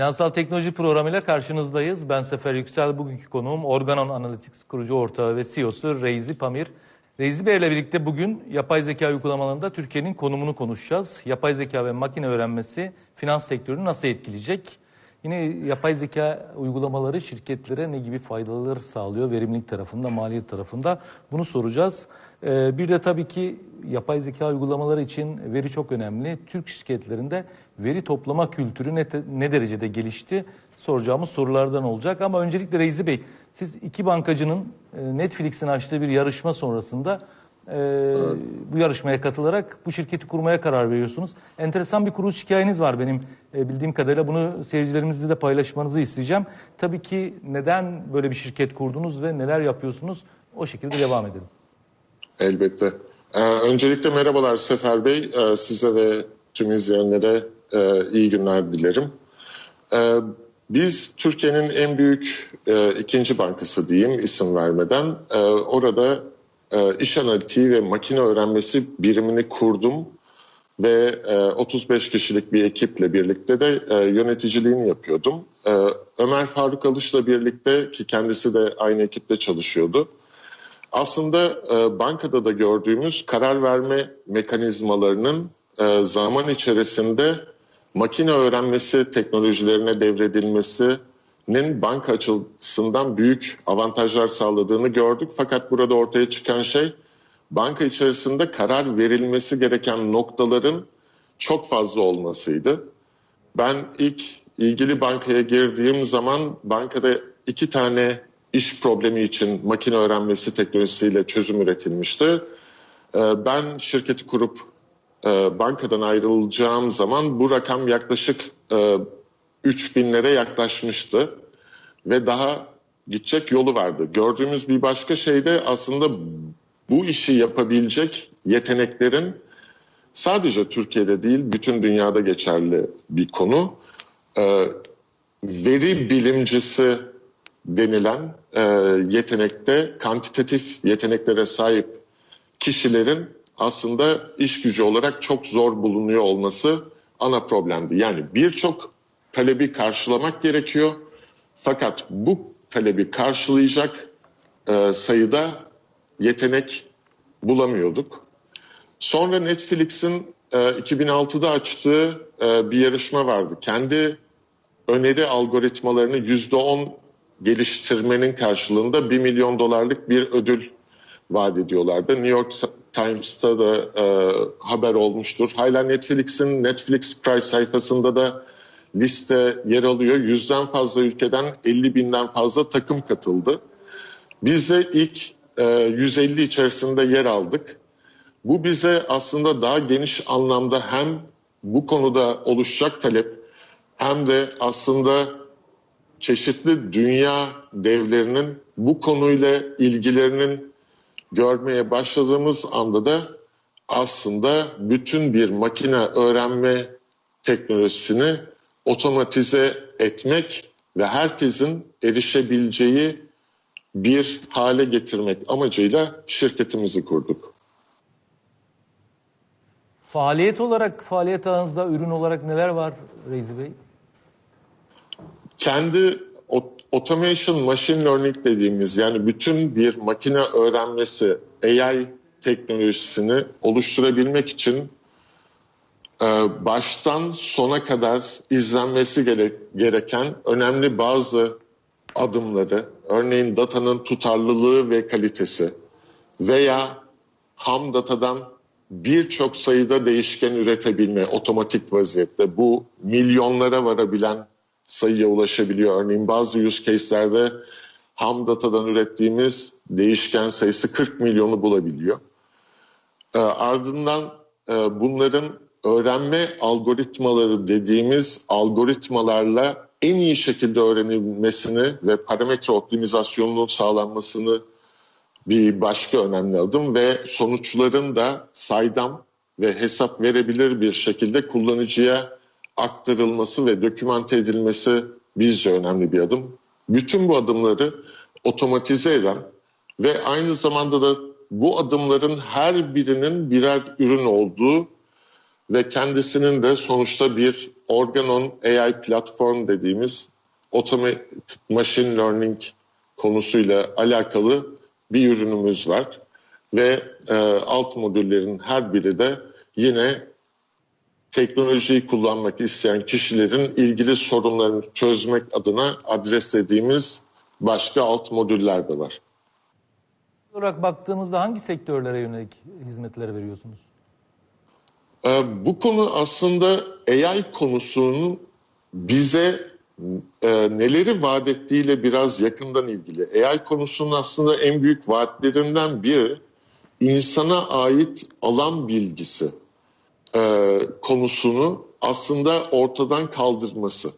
Finansal Teknoloji programıyla karşınızdayız. Ben Sefer Yüksel. Bugünkü konuğum Organon Analytics kurucu ortağı ve CEO'su Reizi Pamir. Reizi Bey ile birlikte bugün yapay zeka uygulamalarında Türkiye'nin konumunu konuşacağız. Yapay zeka ve makine öğrenmesi finans sektörünü nasıl etkileyecek? Yine yapay zeka uygulamaları şirketlere ne gibi faydalar sağlıyor verimlilik tarafında, maliyet tarafında bunu soracağız. Ee, bir de tabii ki yapay zeka uygulamaları için veri çok önemli. Türk şirketlerinde veri toplama kültürü ne, ne derecede gelişti soracağımız sorulardan olacak. Ama öncelikle Reizi Bey, siz iki bankacının e, Netflix'in açtığı bir yarışma sonrasında e, bu yarışmaya katılarak bu şirketi kurmaya karar veriyorsunuz. Enteresan bir kuruluş hikayeniz var benim e, bildiğim kadarıyla. Bunu seyircilerimizle de paylaşmanızı isteyeceğim. Tabii ki neden böyle bir şirket kurdunuz ve neler yapıyorsunuz? O şekilde devam edelim. Elbette. Ee, öncelikle merhabalar Sefer Bey. Ee, size ve tüm izleyenlere e, iyi günler dilerim. Ee, biz Türkiye'nin en büyük e, ikinci bankası diyeyim isim vermeden. E, orada e, iş analitiği ve makine öğrenmesi birimini kurdum ve e, 35 kişilik bir ekiple birlikte de e, yöneticiliğini yapıyordum. E, Ömer Faruk Alış'la birlikte ki kendisi de aynı ekiple çalışıyordu. Aslında e, bankada da gördüğümüz karar verme mekanizmalarının e, zaman içerisinde makine öğrenmesi teknolojilerine devredilmesinin banka açısından büyük avantajlar sağladığını gördük. Fakat burada ortaya çıkan şey banka içerisinde karar verilmesi gereken noktaların çok fazla olmasıydı. Ben ilk ilgili bankaya girdiğim zaman bankada iki tane iş problemi için makine öğrenmesi teknolojisiyle çözüm üretilmişti. Ee, ben şirketi kurup e, bankadan ayrılacağım zaman bu rakam yaklaşık e, 3 binlere yaklaşmıştı ve daha gidecek yolu vardı. Gördüğümüz bir başka şey de aslında bu işi yapabilecek yeteneklerin sadece Türkiye'de değil bütün dünyada geçerli bir konu. E, veri bilimcisi denilen e, yetenekte kantitatif yeteneklere sahip kişilerin aslında iş gücü olarak çok zor bulunuyor olması ana problemdi. Yani birçok talebi karşılamak gerekiyor. Fakat bu talebi karşılayacak e, sayıda yetenek bulamıyorduk. Sonra Netflix'in e, 2006'da açtığı e, bir yarışma vardı. Kendi öneri algoritmalarını %10 geliştirmenin karşılığında 1 milyon dolarlık bir ödül vaat ediyorlardı. New York Times'ta da e, haber olmuştur. Hala Netflix'in Netflix Price sayfasında da liste yer alıyor. Yüzden fazla ülkeden 50 binden fazla takım katıldı. Biz de ilk e, 150 içerisinde yer aldık. Bu bize aslında daha geniş anlamda hem bu konuda oluşacak talep hem de aslında çeşitli dünya devlerinin bu konuyla ilgilerinin görmeye başladığımız anda da aslında bütün bir makine öğrenme teknolojisini otomatize etmek ve herkesin erişebileceği bir hale getirmek amacıyla şirketimizi kurduk. Faaliyet olarak, faaliyet alanınızda ürün olarak neler var Reizi Bey? Kendi automation machine learning dediğimiz yani bütün bir makine öğrenmesi AI teknolojisini oluşturabilmek için baştan sona kadar izlenmesi gereken önemli bazı adımları, örneğin datanın tutarlılığı ve kalitesi veya ham datadan birçok sayıda değişken üretebilme otomatik vaziyette bu milyonlara varabilen sayıya ulaşabiliyor. Örneğin bazı use case'lerde ham datadan ürettiğimiz değişken sayısı 40 milyonu bulabiliyor. E, ardından e, bunların öğrenme algoritmaları dediğimiz algoritmalarla en iyi şekilde öğrenilmesini ve parametre optimizasyonunun sağlanmasını bir başka önemli adım ve sonuçların da saydam ve hesap verebilir bir şekilde kullanıcıya aktarılması ve dokümante edilmesi bizce önemli bir adım. Bütün bu adımları otomatize eden ve aynı zamanda da bu adımların her birinin birer ürün olduğu ve kendisinin de sonuçta bir Organon AI platform dediğimiz Automated Machine Learning konusuyla alakalı bir ürünümüz var. Ve e, alt modüllerin her biri de yine teknolojiyi kullanmak isteyen kişilerin ilgili sorunlarını çözmek adına adreslediğimiz başka alt modüller de var. olarak baktığımızda hangi sektörlere yönelik hizmetler veriyorsunuz? Ee, bu konu aslında AI konusunun bize e, neleri vaat ettiğiyle biraz yakından ilgili. AI konusunun aslında en büyük vaatlerinden biri insana ait alan bilgisi e, konusunu aslında ortadan kaldırması.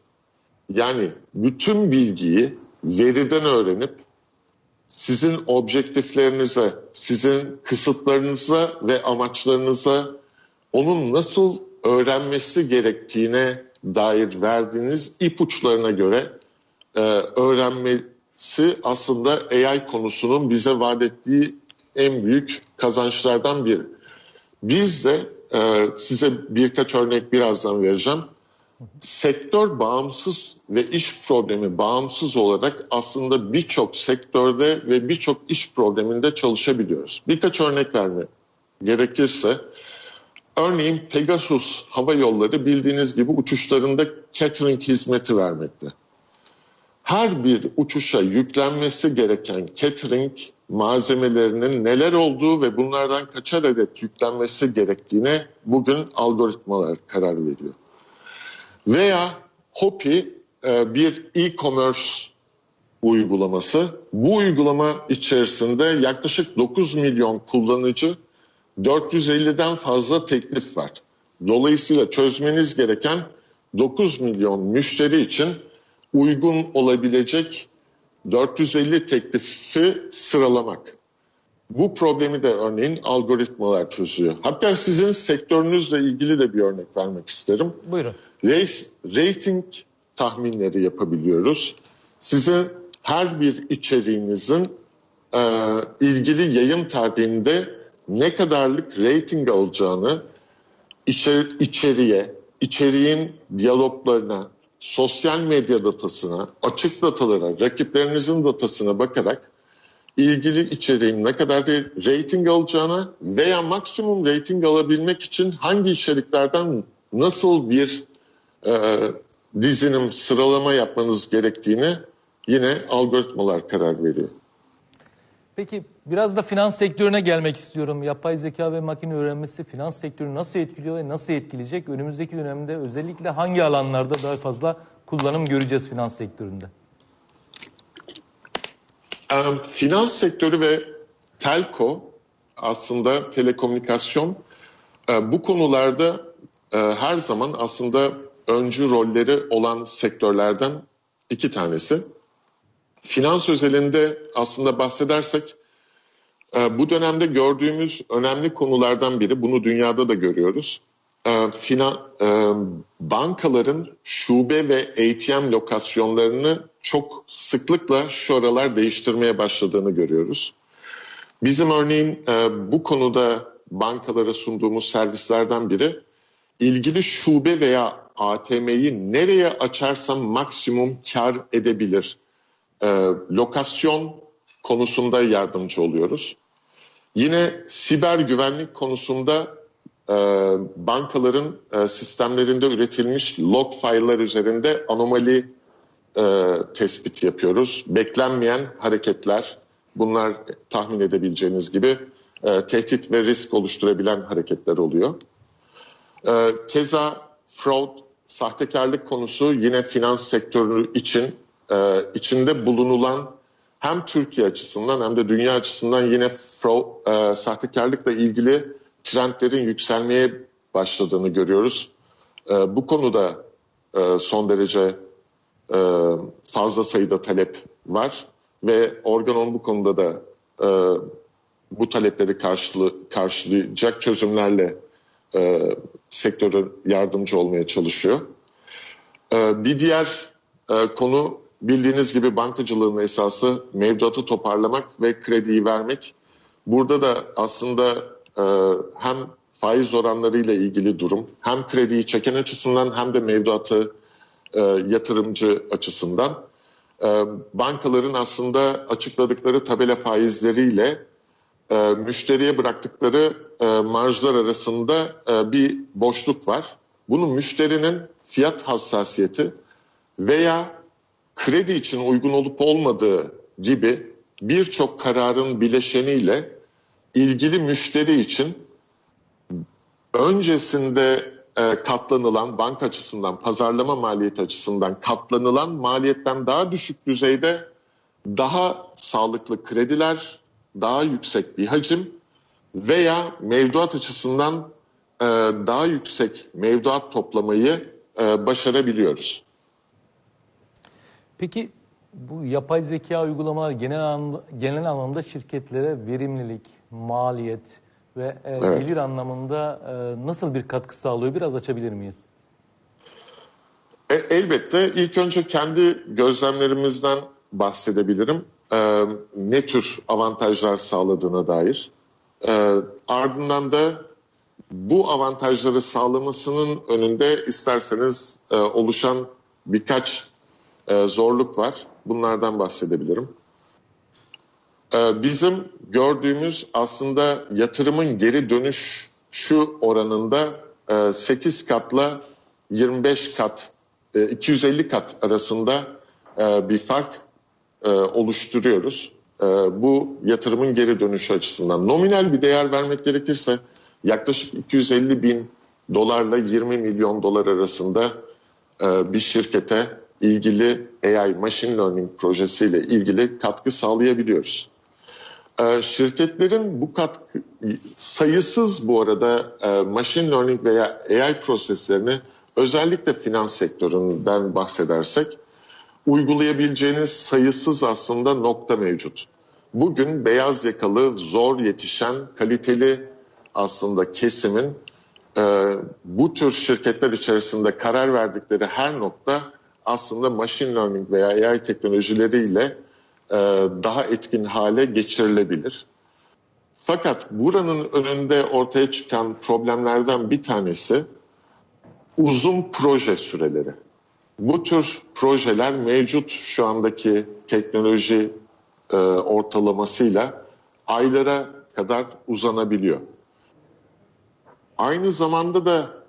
Yani bütün bilgiyi veriden öğrenip sizin objektiflerinize, sizin kısıtlarınıza ve amaçlarınıza onun nasıl öğrenmesi gerektiğine dair verdiğiniz ipuçlarına göre e, öğrenmesi aslında AI konusunun bize vaat ettiği en büyük kazançlardan biri. Biz de e, size birkaç örnek birazdan vereceğim. Sektör bağımsız ve iş problemi bağımsız olarak aslında birçok sektörde ve birçok iş probleminde çalışabiliyoruz. Birkaç örnek verme gerekirse, örneğin Pegasus Hava Yolları bildiğiniz gibi uçuşlarında catering hizmeti vermekte. Her bir uçuşa yüklenmesi gereken catering malzemelerinin neler olduğu ve bunlardan kaçar adet yüklenmesi gerektiğine bugün algoritmalar karar veriyor. Veya Hopi e, bir e-commerce uygulaması. Bu uygulama içerisinde yaklaşık 9 milyon kullanıcı 450'den fazla teklif var. Dolayısıyla çözmeniz gereken 9 milyon müşteri için uygun olabilecek 450 teklifi sıralamak. Bu problemi de örneğin algoritmalar çözüyor. Hatta sizin sektörünüzle ilgili de bir örnek vermek isterim. Buyurun. Rating tahminleri yapabiliyoruz. Sizin her bir içeriğinizin e, ilgili yayın tarihinde ne kadarlık rating alacağını içer, içeriye, içeriğin diyaloglarına, sosyal medya datasına, açık datalara, rakiplerinizin datasına bakarak ilgili içeriğin ne kadar bir rating alacağına veya maksimum rating alabilmek için hangi içeriklerden nasıl bir e, dizinim sıralama yapmanız gerektiğini yine algoritmalar karar veriyor. Peki biraz da finans sektörüne gelmek istiyorum. Yapay zeka ve makine öğrenmesi finans sektörünü nasıl etkiliyor ve nasıl etkileyecek? Önümüzdeki dönemde özellikle hangi alanlarda daha fazla kullanım göreceğiz finans sektöründe? E, finans sektörü ve telco aslında telekomünikasyon e, bu konularda e, her zaman aslında öncü rolleri olan sektörlerden iki tanesi. Finans özelinde aslında bahsedersek e, bu dönemde gördüğümüz önemli konulardan biri, bunu dünyada da görüyoruz. E, e, bankaların şube ve ATM lokasyonlarını çok sıklıkla şu aralar değiştirmeye başladığını görüyoruz. Bizim örneğin bu konuda bankalara sunduğumuz servislerden biri ilgili şube veya ATM'yi nereye açarsam maksimum kar edebilir. E, lokasyon konusunda yardımcı oluyoruz. Yine siber güvenlik konusunda e, bankaların e, sistemlerinde üretilmiş log file'lar üzerinde anomali e, tespit yapıyoruz. Beklenmeyen hareketler, bunlar tahmin edebileceğiniz gibi e, tehdit ve risk oluşturabilen hareketler oluyor. E, keza fraud, sahtekarlık konusu yine finans sektörü için e, içinde bulunulan hem Türkiye açısından hem de dünya açısından yine fraud, e, sahtekarlıkla ilgili trendlerin yükselmeye başladığını görüyoruz. E, bu konuda e, son derece e, fazla sayıda talep var ve Organon bu konuda da e, bu talepleri karşılı, karşılayacak çözümlerle e, sektöre yardımcı olmaya çalışıyor. E, bir diğer e, konu bildiğiniz gibi bankacılığın esası mevduatı toparlamak ve krediyi vermek. Burada da aslında e, hem faiz oranları ile ilgili durum hem krediyi çeken açısından hem de mevduatı e, yatırımcı açısından e, bankaların aslında açıkladıkları tabela faizleriyle e, müşteriye bıraktıkları e, marjlar arasında e, bir boşluk var. Bunu müşterinin fiyat hassasiyeti veya kredi için uygun olup olmadığı gibi birçok kararın bileşeniyle ilgili müşteri için öncesinde e, katlanılan banka açısından, pazarlama maliyeti açısından katlanılan maliyetten daha düşük düzeyde daha sağlıklı krediler, daha yüksek bir hacim veya mevduat açısından e, daha yüksek mevduat toplamayı e, başarabiliyoruz. Peki bu yapay zeka uygulamalar genel anlamda, genel anlamda şirketlere verimlilik, maliyet ve e, Evet. gelir anlamında e, nasıl bir katkı sağlıyor? Biraz açabilir miyiz? E, elbette ilk önce kendi gözlemlerimizden bahsedebilirim. E, ne tür avantajlar sağladığına dair. E, ardından da bu avantajları sağlamasının önünde isterseniz e, oluşan birkaç e, zorluk var. Bunlardan bahsedebilirim. E, bizim gördüğümüz aslında yatırımın geri dönüş şu oranında e, 8 katla 25 kat, e, 250 kat arasında e, bir fark e, oluşturuyoruz. E, bu yatırımın geri dönüşü açısından. Nominal bir değer vermek gerekirse yaklaşık 250 bin dolarla 20 milyon dolar arasında e, bir şirkete ilgili AI Machine Learning projesiyle ilgili katkı sağlayabiliyoruz. E, şirketlerin bu katkı sayısız bu arada e, machine learning veya AI proseslerini özellikle finans sektöründen bahsedersek uygulayabileceğiniz sayısız aslında nokta mevcut. Bugün beyaz yakalı, zor yetişen, kaliteli aslında kesimin e, bu tür şirketler içerisinde karar verdikleri her nokta aslında machine learning veya AI teknolojileriyle e, daha etkin hale geçirilebilir. Fakat buranın önünde ortaya çıkan problemlerden bir tanesi uzun proje süreleri. Bu tür projeler mevcut şu andaki teknoloji e, ortalamasıyla aylara kadar uzanabiliyor. Aynı zamanda da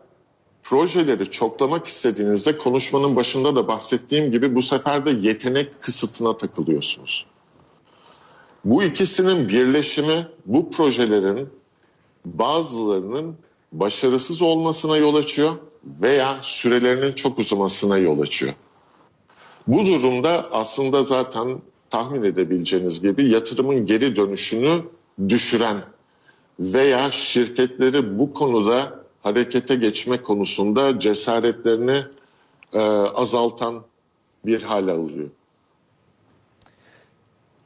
projeleri çoklamak istediğinizde konuşmanın başında da bahsettiğim gibi bu sefer de yetenek kısıtına takılıyorsunuz. Bu ikisinin birleşimi bu projelerin bazılarının başarısız olmasına yol açıyor veya sürelerinin çok uzamasına yol açıyor. Bu durumda aslında zaten tahmin edebileceğiniz gibi yatırımın geri dönüşünü düşüren veya şirketleri bu konuda harekete geçme konusunda cesaretlerini e, azaltan bir hale alıyor.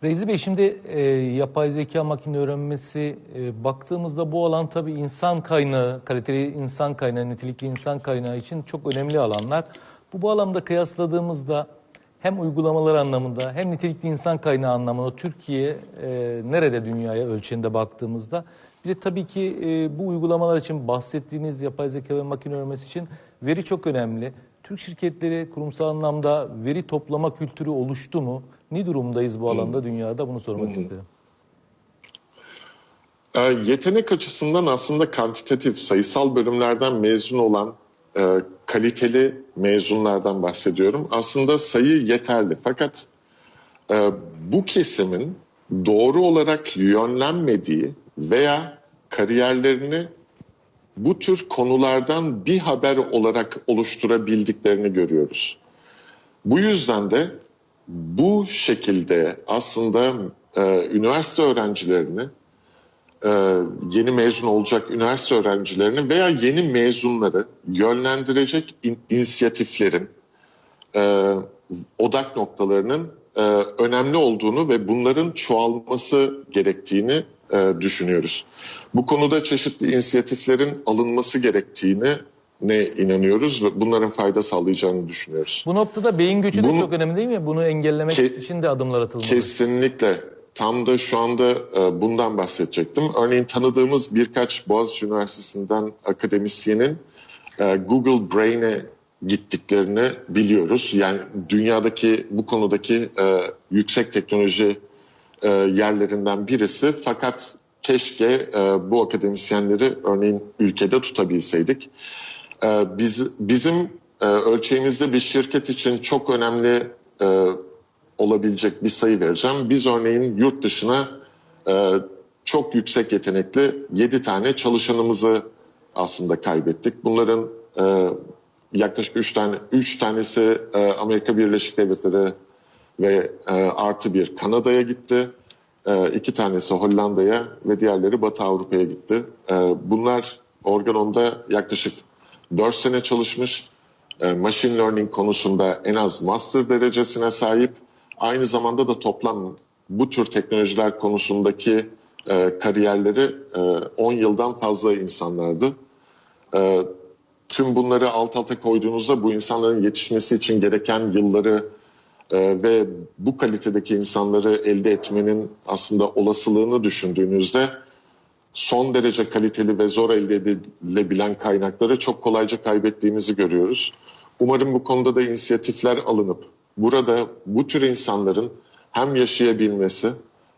Reizi Bey şimdi e, yapay zeka makine öğrenmesi e, baktığımızda bu alan tabii insan kaynağı, kaliteli insan kaynağı, nitelikli insan kaynağı için çok önemli alanlar. Bu bağlamda kıyasladığımızda hem uygulamalar anlamında hem nitelikli insan kaynağı anlamında Türkiye e, nerede dünyaya ölçeğinde baktığımızda de tabii ki e, bu uygulamalar için bahsettiğiniz yapay zeka ve makine öğrenmesi için veri çok önemli. Türk şirketleri kurumsal anlamda veri toplama kültürü oluştu mu? Ne durumdayız bu alanda dünyada? Bunu sormak istedim. E, yetenek açısından aslında kantitatif, sayısal bölümlerden mezun olan e, kaliteli mezunlardan bahsediyorum. Aslında sayı yeterli fakat e, bu kesimin doğru olarak yönlenmediği veya kariyerlerini bu tür konulardan bir haber olarak oluşturabildiklerini görüyoruz. Bu yüzden de bu şekilde aslında e, üniversite öğrencilerini, e, yeni mezun olacak üniversite öğrencilerini veya yeni mezunları yönlendirecek in- inisiyatiflerin, e, odak noktalarının e, önemli olduğunu ve bunların çoğalması gerektiğini e, düşünüyoruz. Bu konuda çeşitli inisiyatiflerin alınması gerektiğini ne inanıyoruz ve bunların fayda sağlayacağını düşünüyoruz. Bu noktada beyin göçü de Bunu- çok önemli değil mi? Bunu engellemek Ke- için de adımlar atılmalı. Kesinlikle, tam da şu anda e, bundan bahsedecektim. Örneğin tanıdığımız birkaç Boğaziçi Üniversitesi'nden akademisyenin e, Google Brain'e gittiklerini biliyoruz. Yani dünyadaki bu konudaki e, yüksek teknoloji e, yerlerinden birisi. Fakat keşke e, bu akademisyenleri örneğin ülkede tutabilseydik. E, biz bizim e, ölçeğimizde bir şirket için çok önemli e, olabilecek bir sayı vereceğim. Biz örneğin yurt dışına e, çok yüksek yetenekli 7 tane çalışanımızı aslında kaybettik. Bunların e, yaklaşık 3 tane 3 tanesi e, Amerika Birleşik Devletleri ve e, artı bir Kanada'ya gitti. E, iki tanesi Hollanda'ya ve diğerleri Batı Avrupa'ya gitti. E, bunlar Organon'da yaklaşık 4 sene çalışmış. E, machine learning konusunda en az master derecesine sahip. Aynı zamanda da toplam bu tür teknolojiler konusundaki e, kariyerleri e, 10 yıldan fazla insanlardı. E, tüm bunları alt alta koyduğunuzda bu insanların yetişmesi için gereken yılları e, ve bu kalitedeki insanları elde etmenin aslında olasılığını düşündüğünüzde son derece kaliteli ve zor elde edilebilen kaynakları çok kolayca kaybettiğimizi görüyoruz. Umarım bu konuda da inisiyatifler alınıp burada bu tür insanların hem yaşayabilmesi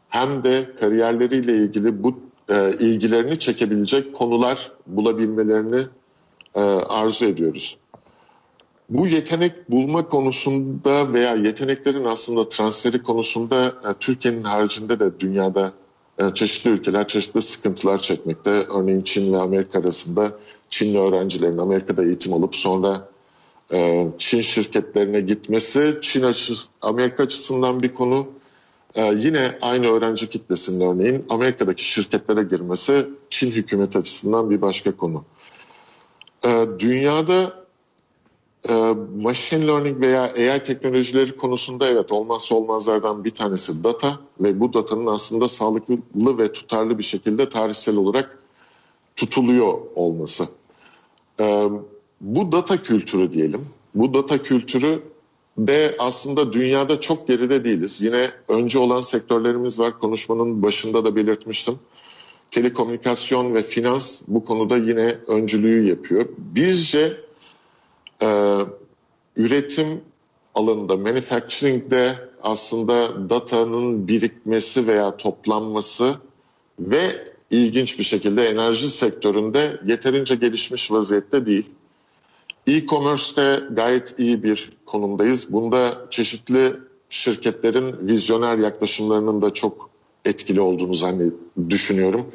hem de kariyerleriyle ilgili bu e, ilgilerini çekebilecek konular bulabilmelerini e, arzu ediyoruz. Bu yetenek bulma konusunda veya yeteneklerin aslında transferi konusunda e, Türkiye'nin haricinde de dünyada e, çeşitli ülkeler çeşitli sıkıntılar çekmekte. Örneğin Çin ve Amerika arasında Çinli öğrencilerin Amerika'da eğitim alıp sonra e, Çin şirketlerine gitmesi Çin açısı, Amerika açısından bir konu. Yine aynı öğrenci kitlesinin örneğin Amerika'daki şirketlere girmesi Çin hükümet açısından bir başka konu. Dünyada machine learning veya AI teknolojileri konusunda evet olmazsa olmazlardan bir tanesi data ve bu datanın aslında sağlıklı ve tutarlı bir şekilde tarihsel olarak tutuluyor olması. E, bu data kültürü diyelim. Bu data kültürü de aslında dünyada çok geride değiliz. Yine önce olan sektörlerimiz var. Konuşmanın başında da belirtmiştim. Telekomünikasyon ve finans bu konuda yine öncülüğü yapıyor. Bizce e, üretim alanında, manufacturing'de aslında datanın birikmesi veya toplanması ve ilginç bir şekilde enerji sektöründe yeterince gelişmiş vaziyette değil. E-commerce'te gayet iyi bir konumdayız. Bunda çeşitli şirketlerin vizyoner yaklaşımlarının da çok etkili olduğunu zannet düşünüyorum.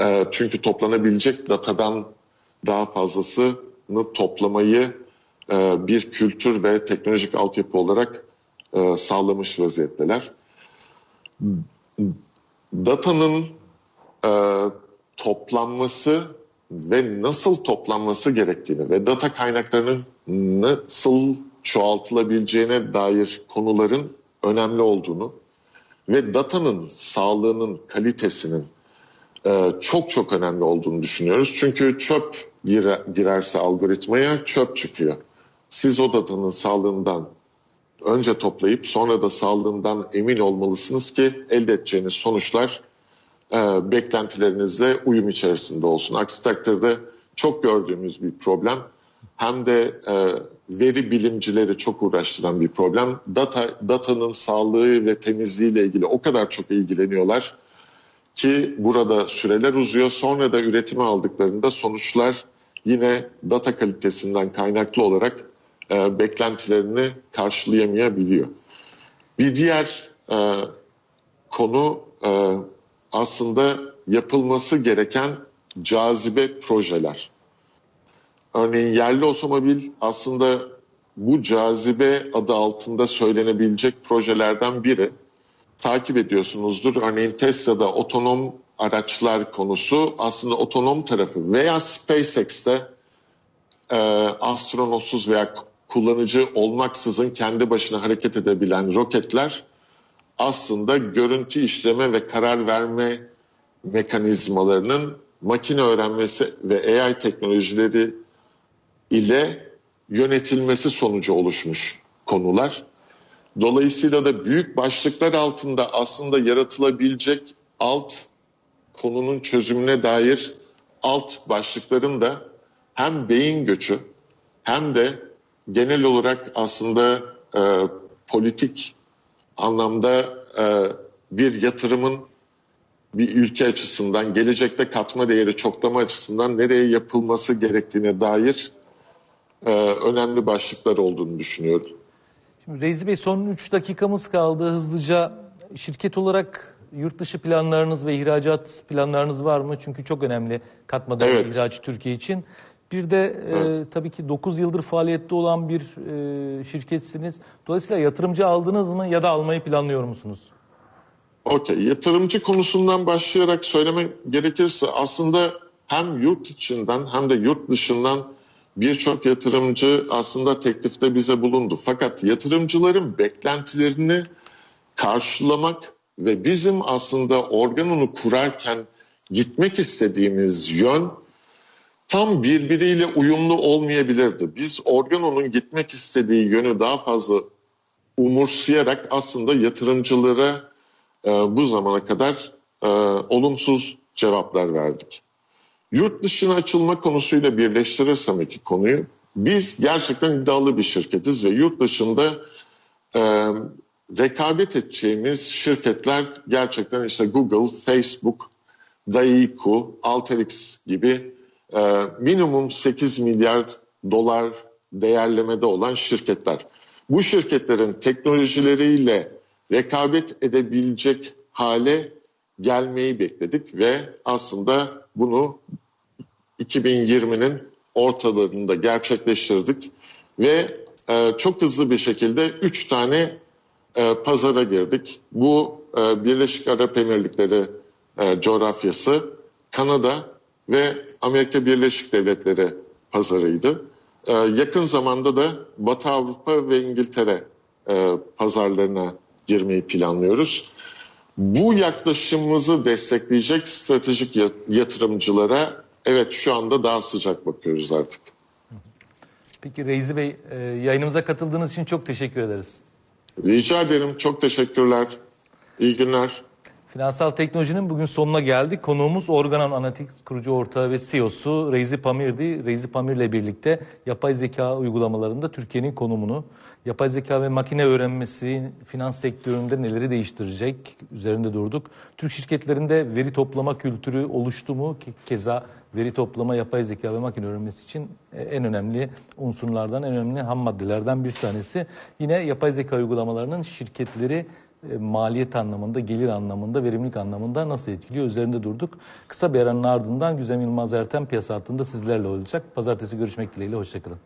E, çünkü toplanabilecek datadan daha fazlasını toplamayı bir kültür ve teknolojik altyapı olarak e, sağlamış vaziyetteler. Datanın e, toplanması ve nasıl toplanması gerektiğini ve data kaynaklarının nasıl çoğaltılabileceğine dair konuların önemli olduğunu ve datanın sağlığının kalitesinin çok çok önemli olduğunu düşünüyoruz. Çünkü çöp girerse algoritmaya çöp çıkıyor siz o datanın sağlığından önce toplayıp sonra da sağlığından emin olmalısınız ki elde edeceğiniz sonuçlar e, beklentilerinizle uyum içerisinde olsun. Aksi takdirde çok gördüğümüz bir problem hem de e, veri bilimcileri çok uğraştıran bir problem. Data datanın sağlığı ve temizliğiyle ilgili o kadar çok ilgileniyorlar ki burada süreler uzuyor. Sonra da üretime aldıklarında sonuçlar yine data kalitesinden kaynaklı olarak e, beklentilerini karşılayamayabiliyor. Bir diğer e, konu e, aslında yapılması gereken cazibe projeler. Örneğin yerli otomobil aslında bu cazibe adı altında söylenebilecek projelerden biri. Takip ediyorsunuzdur. Örneğin Tesla'da otonom araçlar konusu aslında otonom tarafı veya SpaceX'te e, astronotsuz veya kullanıcı olmaksızın kendi başına hareket edebilen roketler aslında görüntü işleme ve karar verme mekanizmalarının makine öğrenmesi ve AI teknolojileri ile yönetilmesi sonucu oluşmuş konular. Dolayısıyla da büyük başlıklar altında aslında yaratılabilecek alt konunun çözümüne dair alt başlıkların da hem beyin göçü hem de genel olarak aslında e, politik anlamda e, bir yatırımın bir ülke açısından, gelecekte katma değeri çoklama açısından nereye yapılması gerektiğine dair e, önemli başlıklar olduğunu düşünüyorum. Şimdi Reizi Bey son 3 dakikamız kaldı. Hızlıca şirket olarak yurt dışı planlarınız ve ihracat planlarınız var mı? Çünkü çok önemli katma değer Evet. ihracı Türkiye için. Bir de e, tabii ki 9 yıldır faaliyette olan bir e, şirketsiniz. Dolayısıyla yatırımcı aldınız mı ya da almayı planlıyor musunuz? Okey. Yatırımcı konusundan başlayarak söylemek gerekirse aslında hem yurt içinden hem de yurt dışından birçok yatırımcı aslında teklifte bize bulundu. Fakat yatırımcıların beklentilerini karşılamak ve bizim aslında organonu kurarken gitmek istediğimiz yön tam birbiriyle uyumlu olmayabilirdi. Biz organonun gitmek istediği yönü daha fazla umursayarak aslında yatırımcılara e, bu zamana kadar e, olumsuz cevaplar verdik. Yurt dışına açılma konusuyla birleştirirsem iki konuyu, biz gerçekten iddialı bir şirketiz ve yurt dışında e, rekabet edeceğimiz şirketler gerçekten işte Google, Facebook, Daiiku, Alteryx gibi minimum 8 milyar dolar değerlemede olan şirketler. Bu şirketlerin teknolojileriyle rekabet edebilecek hale gelmeyi bekledik ve aslında bunu 2020'nin ortalarında gerçekleştirdik ve e, çok hızlı bir şekilde 3 tane e, pazara girdik. Bu e, Birleşik Arap Emirlikleri e, coğrafyası, Kanada ve Amerika Birleşik Devletleri pazarıydı. E, yakın zamanda da Batı Avrupa ve İngiltere e, pazarlarına girmeyi planlıyoruz. Bu yaklaşımımızı destekleyecek stratejik ya- yatırımcılara evet şu anda daha sıcak bakıyoruz artık. Peki Reizi Bey e, yayınımıza katıldığınız için çok teşekkür ederiz. Rica ederim. Çok teşekkürler. İyi günler. Finansal teknolojinin bugün sonuna geldik. Konuğumuz Organon Analytics kurucu ortağı ve CEO'su Reizi Pamir'di. Reizi Pamir'le birlikte yapay zeka uygulamalarında Türkiye'nin konumunu, yapay zeka ve makine öğrenmesi finans sektöründe neleri değiştirecek üzerinde durduk. Türk şirketlerinde veri toplama kültürü oluştu mu? Keza veri toplama, yapay zeka ve makine öğrenmesi için e, en önemli unsurlardan, en önemli ham maddelerden bir tanesi. Yine yapay zeka uygulamalarının şirketleri maliyet anlamında, gelir anlamında, verimlilik anlamında nasıl etkiliyor üzerinde durduk. Kısa bir aranın ardından Güzem Yılmaz Ertem piyasa hattında sizlerle olacak. Pazartesi görüşmek dileğiyle, hoşçakalın.